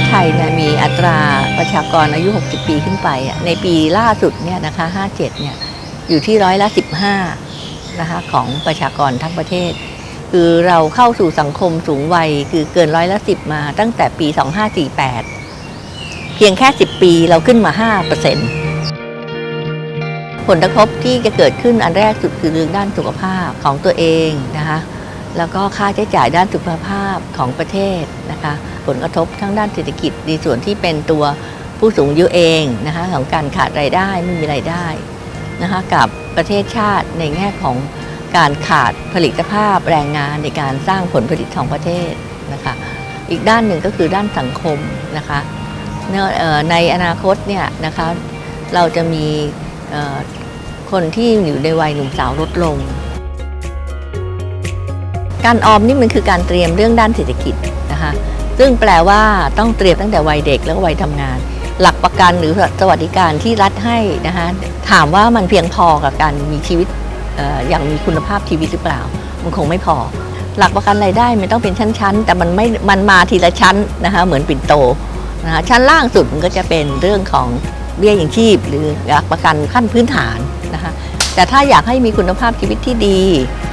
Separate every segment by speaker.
Speaker 1: ศไทยเนี่ยมีอัตราประชากรอายุ 60 ปีขึ้นไป ในปีล่าสุดเนี่ยนะคะ57เนี่ยอยู่ที่ร้อยละ 15นะคะของประชากรทั้งประเทศ คือเราเข้าสู่สังคมสูงวัยคือเกินร้อยละ 10 มาตั้งแต่ปี 2548 เพียงแค่ 10 ปีเราขึ้นมา 5%ผลกระทบที่จะเกิดขึ้นอันแรกสุดคือเรื่องด้านสุขภาพของตัวเองนะคะ แล้วก็ค่าใช้จ่ายด้านสุขภาพของประเทศนะคะ ผลกระทบทั้งด้านเศรษฐกิจในส่วนที่เป็นตัวผู้สูงอายุเองนะคะของการขาดรายได้ไม่มีรายได้นะคะกับประเทศชาติในแง่ของการขาดผลิตภาพแรงงานในการสร้างผลผลิตของประเทศนะคะ อีกด้านหนึ่งก็คือด้านสังคมนะคะในอนาคตเนี่ยนะคะเราจะมีคนที่อยู่ในวัยหนุ่มสาวลดลง การออมนี่มันคือการเตรียมเรื่องด้านเศรษฐกิจนะคะซึ่งแปลว่าต้องเตรียมตั้งแต่วัยเด็กแล้วก็วัยทำงาน หลักประกันหรือสวัสดิการที่รัฐให้นะคะถามว่ามันเพียงพอกับการมีชีวิตอออย่างมีคุณภาพชีวิตหรือเปล่า มันคงไม่พอ หลักประกันรายได้มันต้องเป็นชั้น ๆ แต่มันไม่มันมาทีละชั้นนะคะเหมือนปิ่นโตนะคะชั้นล่างสุดมันก็จะเป็นเรื่องของเบี้ยยังชีพ หรือหลักประกันขั้นพื้นฐานนะคะ แต่ถ้าอยากให้มีคุณภาพชีวิตที่ดี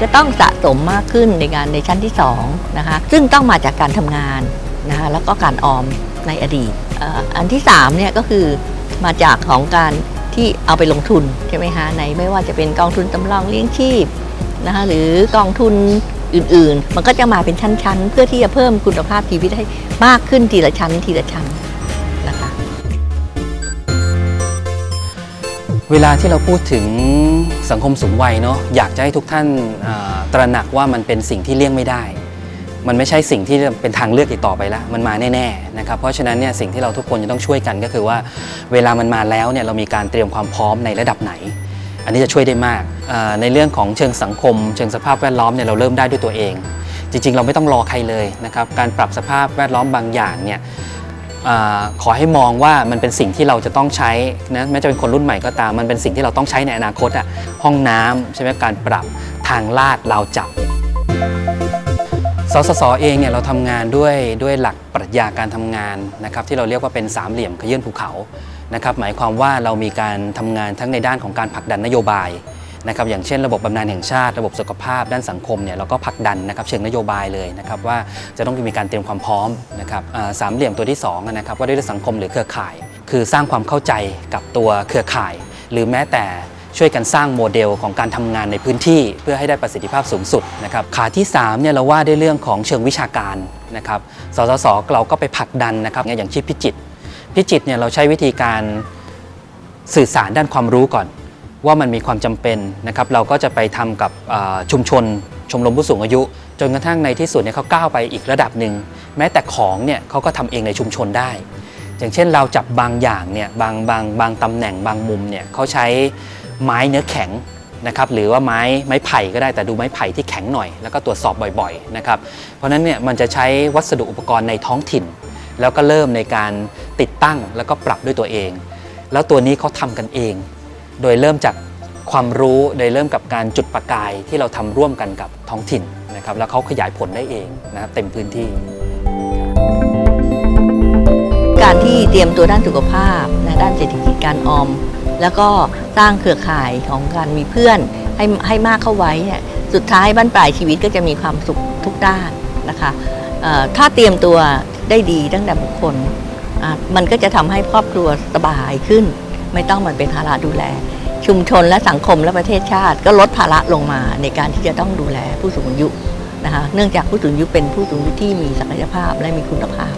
Speaker 1: จะต้องสะสมมากขึ้นในงานในชั้นที่2นะคะซึ่งต้องมาจากการทำงานนะคะแล้วก็การออมในอดีตอันที่3เนี่ยก็คือมาจากของการที่เอาไปลงทุนใช่ไหมคะในไม่ว่าจะเป็นกองทุนสำรองเลี้ยงชีพนะคะหรือกองทุนอื่นๆ มันก็จะมาเป็นชั้นๆ เพื่อที่จะเพิ่มคุณภาพชีวิตให้มากขึ้นทีละชั้นทีละชั้นนะคะ
Speaker 2: เวลาที่เราพูดถึงสังคมสูงวัยเนาะอยากจะให้ทุกท่านตระหนักว่ามันเป็นสิ่งที่เลี่ยงไม่ได้ มันไม่ใช่สิ่งที่เป็นทางเลือกอีกต่อไปแล้วมันมาแน่ๆนะครับเพราะฉะนั้นเนี่ยสิ่งที่เราทุกคนจะต้องช่วยกันก็คือว่า เวลามันมาแล้วเนี่ยเรามีการเตรียมความพร้อมในระดับไหน อันนี้จะช่วยได้มากในเรื่องของเชิงสังคม เชิงสภาพแวดล้อมเนี่ยเราเริ่มได้ด้วยตัวเอง จริงๆ เราไม่ต้องรอใครเลยนะครับการปรับสภาพแวดล้อมบางอย่างเนี่ย ขอให้มองว่ามันเป็นสิ่งที่เราจะต้องใช้นะแม้จะเป็นคนรุ่นใหม่ก็ตาม มันเป็นสิ่งที่เราต้องใช้ในอนาคตอะห้องน้ำใช่ไหมการปรับทางลาดราวจับสสสเองเนี่ยเราทำงานด้วยด้วยหลักปรัชญาการทำงานนะครับที่เราเรียกว่าเป็นสามเหลี่ยมขยื่นภูเขานะครับหมายความว่าเรามีการทำงานทั้งในด้านของการผลักดันนโยบาย นะครับอย่างเช่นระบบบำนาญแห่งชาติระบบสุขภาพด้านสังคมเนี่ยเราก็ผลักดันนะครับเชิงนโยบายเลยนะครับว่าจะต้องมีการเตรียมความพร้อมนะครับสามเหลี่ยมตัวที่สองนะครับว่าด้วยสังคมหรือเครือข่าย คือสร้างความเข้าใจกับตัวเครือข่าย หรือแม้แต่ช่วยกันสร้างโมเดลของการทำงานในพื้นที่เพื่อให้ได้ประสิทธิภาพสูงสุดนะครับขาที่3เนี่ยเราว่าได้เรื่องของเชิงวิชาการนะครับสสสเราก็ไปผลักดันนะครับอย่างเช่นพิจิตพิจิตเนี่ยเราใช้วิธีการสื่อสารด้านความรู้ก่อน ว่ามันมีความจำเป็นนะครับเราก็จะไปทำกับชุมชนชมรมผู้สูงอายุ จนกระทั่งในที่สุดเนี่ยเขาก้าวไปอีกระดับหนึ่งแม้แต่ของเนี่ยเขาก็ทำเองในชุมชนได้ อย่างเช่นเราจับบางอย่างเนี่ยบางบางบางตำแหน่งบางมุมเนี่ยเขาใช้ไม้เนื้อแข็งนะครับหรือว่าไม้ไม้ไผ่ก็ได้แต่ดูไม้ไผ่ที่แข็งหน่อย แล้วก็ตรวจสอบบ่อยๆนะครับเพราะฉะนั้นเนี่ยมันจะใช้วัสดุอุปกรณ์ในท้องถิ่น แล้วก็เริ่มในการติดตั้งแล้วก็ปรับด้วยตัวเอง แล้วตัวนี้เขาทำกันเอง โดยเริ่มจากความรู้โดยเริ่มกับการจุดประกายที่เราทำร่วมกันกับท้องถิ่นนะครับแล้วเขาขยายผลได้เองนะครับเต็มพื้นที่
Speaker 1: การที่เตรียมตัวด้านสุขภาพนะด้านเศรษฐกิจการออม แล้วก็สร้างเครือข่ายของการมีเพื่อนให้ให้มากเข้าไว้เนี่ยสุดท้ายบ้านปลายชีวิตก็จะมีความสุขทุกด้านนะคะถ้าเตรียมตัวได้ดีตั้งแต่บุคคล มันก็จะทำให้ครอบครัวสบายขึ้น ไม่ต้องมันเป็นภาระดูแล ชุมชนและสังคมและประเทศชาติ ก็ลดภาระลงมาในการที่จะต้องดูแลผู้สูงอายุนะคะเนื่องจากผู้สูงอายุเป็นผู้สูงอายุที่มีศักยภาพและมีคุณภาพ